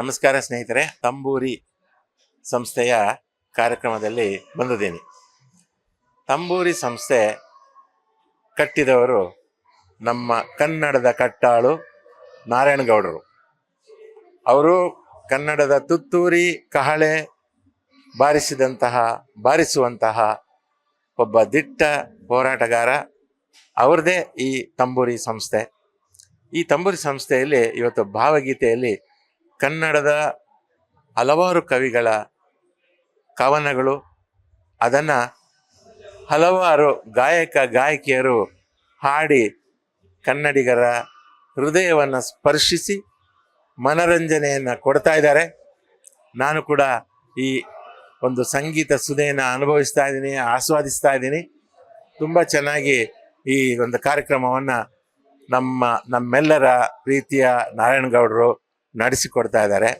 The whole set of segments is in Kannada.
ನಮಸ್ಕಾರ ಸ್ನೇಹಿತರೆ, ತಂಬೂರಿ ಸಂಸ್ಥೆಯ ಕಾರ್ಯಕ್ರಮದಲ್ಲಿ ಬಂದಿದ್ದೀನಿ. ತಂಬೂರಿ ಸಂಸ್ಥೆ ಕಟ್ಟಿದವರು ನಮ್ಮ ಕನ್ನಡದ ಕಟ್ಟಾಳು ನಾರಾಯಣಗೌಡರು. ಅವರು ಕನ್ನಡದ ತುತ್ತೂರಿ, ಕಹಳೆ ಬಾರಿಸಿದಂತಹ, ಬಾರಿಸುವಂತಹ ಒಬ್ಬ ದಿಟ್ಟ ಹೋರಾಟಗಾರ. ಅವ್ರದ್ದೇ ಈ ತಂಬೂರಿ ಸಂಸ್ಥೆ. ಈ ತಂಬೂರಿ ಸಂಸ್ಥೆಯಲ್ಲಿ ಇವತ್ತು ಭಾವಗೀತೆಯಲ್ಲಿ ಕನ್ನಡದ ಹಲವಾರು ಕವಿಗಳ ಕವನಗಳು, ಅದನ್ನು ಹಲವಾರು ಗಾಯಕ, ಗಾಯಕಿಯರು ಹಾಡಿ ಕನ್ನಡಿಗರ ಹೃದಯವನ್ನು ಸ್ಪರ್ಶಿಸಿ ಮನರಂಜನೆಯನ್ನು ಕೊಡ್ತಾ ಇದ್ದಾರೆ. ನಾನು ಕೂಡ ಈ ಒಂದು ಸಂಗೀತ ಸುದೆಯನ್ನು ಅನುಭವಿಸ್ತಾ ಇದ್ದೀನಿ, ಆಸ್ವಾದಿಸ್ತಾ ಇದ್ದೀನಿ. ತುಂಬ ಚೆನ್ನಾಗಿ ಈ ಒಂದು ಕಾರ್ಯಕ್ರಮವನ್ನು ನಮ್ಮ ನಮ್ಮೆಲ್ಲರ ಪ್ರೀತಿಯ ನಾರಾಯಣಗೌಡರು ನಡೆಸಿಕೊಡ್ತಾ ಇದ್ದಾರೆ.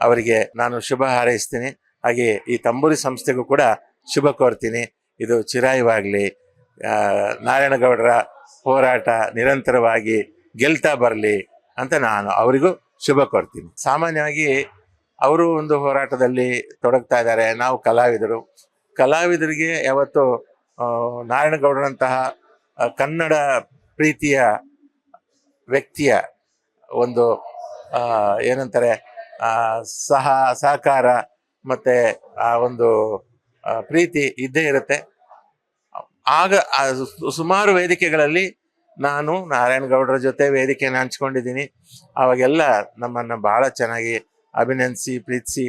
ಅವರಿಗೆ ನಾನು ಶುಭ ಹಾರೈಸ್ತೀನಿ. ಹಾಗೆ ಈ ತಂಬೂರಿ ಸಂಸ್ಥೆಗೂ ಕೂಡ ಶುಭ ಕೋರ್ತೀನಿ. ಇದು ಚಿರಾಯುವಾಗಲಿ ನಾರಾಯಣಗೌಡರ ಹೋರಾಟ ನಿರಂತರವಾಗಿ ಗೆಲ್ತಾ ಬರಲಿ ಅಂತ ನಾನು ಅವರಿಗೂ ಶುಭ ಕೋರ್ತೀನಿ. ಸಾಮಾನ್ಯವಾಗಿ ಅವರು ಒಂದು ಹೋರಾಟದಲ್ಲಿ ತೊಡಗ್ತಾ ಇದ್ದಾರೆ. ನಾವು ಕಲಾವಿದರು. ಕಲಾವಿದರಿಗೆ ಯಾವತ್ತು ನಾರಾಯಣಗೌಡರಂತಹ ಕನ್ನಡ ಪ್ರೀತಿಯ ವ್ಯಕ್ತಿಯ ಒಂದು ಏನಂತಾರೆ ಸಹ, ಸಹಕಾರ ಮತ್ತೆ ಆ ಒಂದು ಪ್ರೀತಿ ಇದ್ದೇ ಇರುತ್ತೆ. ಆಗ ಸುಮಾರು ವೇದಿಕೆಗಳಲ್ಲಿ ನಾನು ನಾರಾಯಣಗೌಡರ ಜೊತೆ ವೇದಿಕೆಯನ್ನು ಹಂಚ್ಕೊಂಡಿದ್ದೀನಿ. ಅವಾಗೆಲ್ಲ ನಮ್ಮನ್ನು ಬಹಳ ಚೆನ್ನಾಗಿ ಅಭಿನಂದಿಸಿ, ಪ್ರೀತಿಸಿ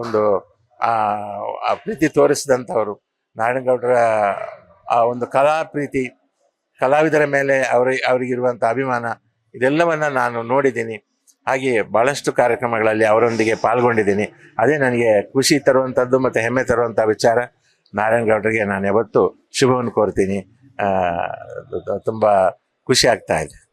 ಒಂದು, ಆ ಪ್ರೀತಿ ತೋರಿಸಿದಂಥವ್ರು. ನಾರಾಯಣಗೌಡರ ಆ ಒಂದು ಕಲಾ ಪ್ರೀತಿ ಕಲಾವಿದರ ಮೇಲೆ ಅವ್ರಿಗೆ ಅವರಿಗಿರುವಂಥ ಅಭಿಮಾನ ಇದೆಲ್ಲವನ್ನ ನಾನು ನೋಡಿದ್ದೀನಿ. ಹಾಗೆಯೇ ಭಾಳಷ್ಟು ಕಾರ್ಯಕ್ರಮಗಳಲ್ಲಿ ಅವರೊಂದಿಗೆ ಪಾಲ್ಗೊಂಡಿದ್ದೀನಿ. ಅದೇ ನನಗೆ ಖುಷಿ ತರುವಂಥದ್ದು ಮತ್ತು ಹೆಮ್ಮೆ ತರುವಂಥ ವಿಚಾರ. ನಾರಾಯಣಗೌಡರಿಗೆ ನಾನು ಯಾವತ್ತೂ ಶುಭವನ್ನು ಕೋರ್ತೀನಿ. ತುಂಬ ಖುಷಿ ಆಗ್ತಾ ಇದೆ.